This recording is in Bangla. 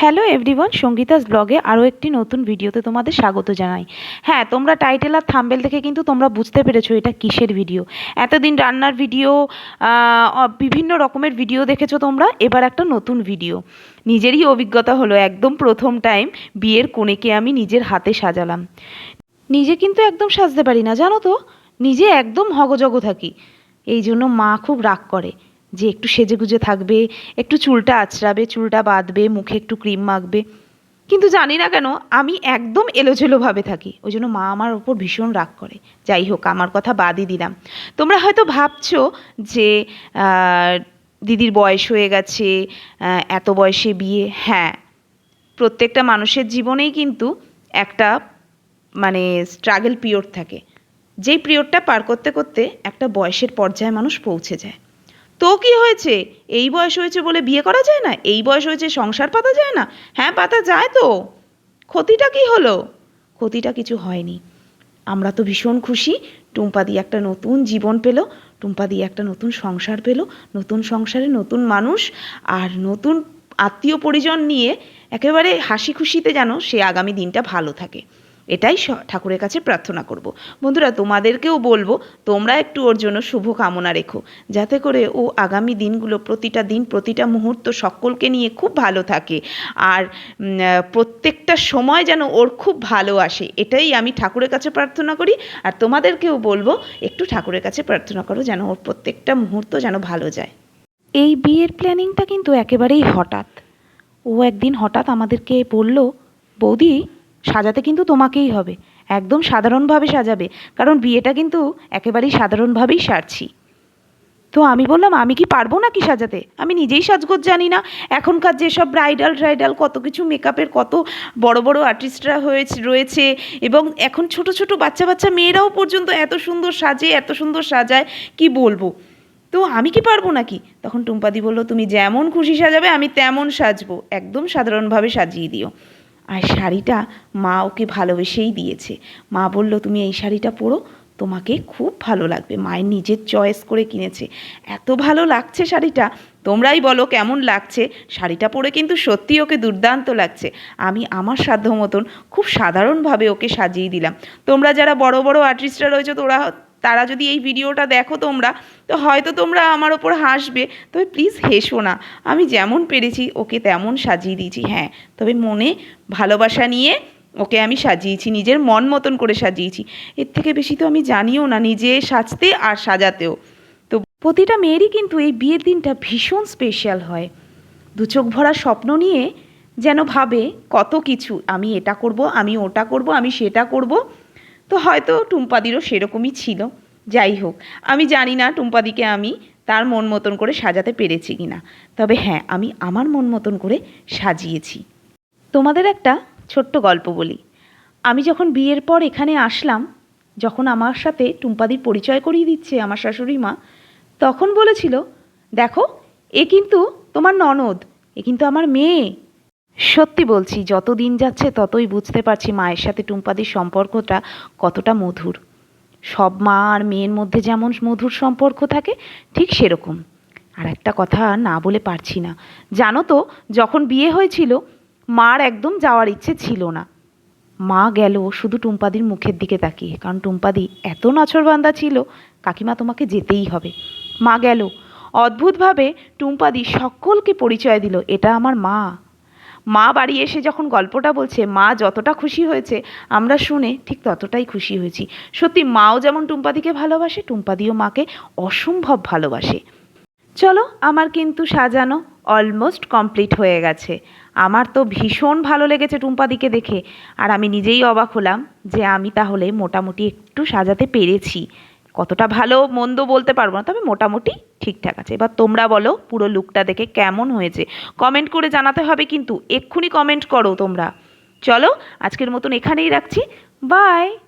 হ্যালো এভরিওয়ান সঙ্গীতাস ব্লগে আরও একটি নতুন ভিডিওতে তোমাদের স্বাগত জানাই। হ্যাঁ তোমরা টাইটেল আর থাম্বেল দেখে কিন্তু তোমরা বুঝতে পেরেছ এটা কিসের ভিডিও এতদিন রান্নার ভিডিও বিভিন্ন রকমের ভিডিও দেখেছ তোমরা, এবার একটা নতুন ভিডিও নিজেরই অভিজ্ঞতা হলো একদম প্রথম টাইম বিয়ের কনেকে আমি নিজের হাতে সাজালাম। নিজে কিন্তু একদম সাজতে পারি না, জানো তো? নিজে একদম হগজগ থাকি। এই জন্য মা খুব রাগ করে। যে একটু সেজে গুজে থাকবে, একটু চুলটা আঁচড়াবে, চুলটা বাঁধবে, মুখে একটু ক্রিম মাখবে। কিন্তু জানি না কেন, আমি একদম এলোঝেলোভাবে থাকি। ওই জন্য মা আমার ওপর ভীষণ রাগ করে। যাই হোক, আমার কথা বাদই দিলাম। তোমরা হয়তো ভাবছ যে দিদির বয়স হয়ে গেছে এত বয়সে বিয়ে। হ্যাঁ প্রত্যেকটা মানুষের জীবনেই কিন্তু একটা মানে স্ট্রাগল পিরিয়ড থাকে। যেই পিরিয়ডটা পার করতে করতে একটা বয়সের পর্যায়ে মানুষ পৌঁছে যায়। তো কি হয়েছে? এই বয়স হয়েছে বলে বিয়ে করা যায় না? এই বয়স হয়েছে সংসার পাতা যায় না? হ্যাঁ পাতা যায় তো। ক্ষতিটা কি হলো? ক্ষতিটা কিছু হয়নি। আমরা তো ভীষণ খুশি। টুম্পা দিয়ে একটা নতুন জীবন পেল, টুম্পা দিয়ে একটা নতুন সংসার পেল, নতুন সংসারে নতুন মানুষ আর নতুন আত্মীয় পরিজন নিয়ে একেবারে হাসি খুশিতে যেন সে আগামী দিনটা ভালো থাকে। এটাই ঠাকুরের কাছে প্রার্থনা করব। বন্ধুরা, তোমাদেরকেও বলব, তোমরা একটু ওর জন্য শুভ কামনা রেখো, যাতে করে ও আগামী দিনগুলো, প্রতিটা দিন, প্রতিটা মুহূর্ত সকলকে নিয়ে খুব ভালো থাকে। আর প্রত্যেকটা সময় যেন ওর খুব ভালো আসে, এটাই আমি ঠাকুরের কাছে প্রার্থনা করি। আর তোমাদেরকেও বলব, একটু ঠাকুরের কাছে প্রার্থনা করো যেন ওর প্রত্যেকটা মুহূর্ত যেন ভালো যায়। এই বিয়ের প্ল্যানিংটা কিন্তু একেবারেই হঠাৎ। ও একদিন হঠাৎ আমাদেরকে বলল, বৌদি সাজাতে কিন্তু তোমাকেই হবে। একদম সাধারণভাবে সাজাবে। কারণ বিয়েটা কিন্তু একেবারেই সাধারণভাবেই সারছি। তো আমি বললাম, আমি কি পারব না কি সাজাতে? আমি নিজেই সাজগোজ জানি না। এখনকার যেসব ব্রাইডাল ট্রাইডাল, কত কিছু মেকআপের কত বড় বড় আর্টিস্টরা হয়েছে, রয়েছে এবং এখন ছোট ছোট বাচ্চা বাচ্চা মেয়েরাও পর্যন্ত এত সুন্দর সাজে, এত সুন্দর সাজায়, কি বলব? তো আমি কি পারব নাকি? তখন টুম্পাদি বলল, তুমি যেমন খুশি সাজাবে, আমি তেমন সাজবো। একদম সাধারণভাবে সাজিয়ে দিও। আর শাড়িটা মা ওকে ভালোবেসেই দিয়েছে। মা বলল, তুমি এই শাড়িটা পরো, তোমাকে খুব ভালো লাগবে। মায়ের নিজের চয়েস করে কিনেছে। এত ভালো লাগছে শাড়িটা। তোমরাই বলো কেমন লাগছে। শাড়িটা পরে কিন্তু সত্যি ওকে দুর্দান্ত লাগছে। আমি আমার সাধ্য মতন খুব সাধারণভাবে ওকে সাজিয়ে দিলাম। তোমরা যারা বড় বড় আর্টিস্টরা রয়েছে, তোরা তারা যদি এই ভিডিওটা দেখো তোমরা, তো হয়তো তোমরা আমার ওপর হাসবে, তবে প্লিজ হেসো না। আমি যেমন পেরেছি, ওকে তেমন সাজিয়ে দিয়েছি হ্যাঁ। তবে মনে ভালোবাসা নিয়ে ওকে আমি সাজিয়েছি, নিজের মন মতন করে সাজিয়েছি। এর থেকে বেশি তো আমি জানিও না, নিজে সাজতে আর সাজাতেও। তো প্রতিটা মেয়েরই কিন্তু এই বিয়ের দিনটা ভীষণ স্পেশাল হয়। দু চোখ ভরা স্বপ্ন নিয়ে যেন ভাবে কত কিছু, আমি এটা করব, আমি ওটা করব, আমি সেটা করব। তো হয়তো টুম্পাদিরও সেরকমই ছিল। যাই হোক, আমি জানি না টুম্পাদিকে আমি তার মন মতন করে সাজাতে পেরেছি কি না তবে হ্যাঁ আমি আমার মন মতন করে সাজিয়েছি। তোমাদের একটা ছোট্ট গল্প বলি। আমি যখন বিয়ের পর এখানে আসলাম, যখন আমার সাথে টুম্পাদির পরিচয় করিয়ে দিচ্ছে আমার শাশুড়ি মা, তখন বলেছিল, দেখো, এ কিন্তু তোমার ননদ, এ কিন্তু আমার মেয়ে। সত্যি বলছি যত দিন যাচ্ছে ততই বুঝতে পারছি মায়ের সাথে টুম্পাদির সম্পর্কটা কতটা মধুর। সব মা আর মেয়ের মধ্যে যেমন মধুর সম্পর্ক থাকে, ঠিক সেরকম। আর একটা কথা না বলে পারছি না। জানো তো, যখন বিয়ে হয়েছিল, মার একদম যাওয়ার ইচ্ছে ছিল না। মা গেল শুধু টুম্পাদির মুখের দিকে তাকিয়ে, কারণ টুম্পাদি এত নছরবান্দা ছিল, কাকিমা তোমাকে যেতেই হবে। মা গেল। অদ্ভুতভাবে টুম্পাদি সকলকে পরিচয় দিল, এটা আমার মা। মা বাড়ি এসে যখন গল্পটা বলছে, মা যতটা খুশি হয়েছে, আমরা শুনে ঠিক ততটাই খুশি হয়েছি। সত্যি মাও যেমন টুম্পাদিকে ভালোবাসে, টুম্পাদিও মাকে অসম্ভব ভালোবাসে। চলো, আমার কিন্তু সাজানো অলমোস্ট কমপ্লিট হয়ে গেছে। আমার তো ভীষণ ভালো লেগেছে টুম্পাদিকে দেখে। আর আমি নিজেই অবাক হলাম যে আমি তাহলে মোটামুটি একটু সাজাতে পেরেছি। কতটা ভালো, মন্দ বলতে পারব না, তবে মোটামুটি ঠিকঠাক আছে। এবার তোমরা বলো, পুরো লুকটা দেখে কেমন হয়েছে? কমেন্ট করে জানাতে হবে কিন্তু, এক্ষুনি কমেন্ট করো তোমরা। চলো, আজকের মতন এখানেই রাখছি। বাই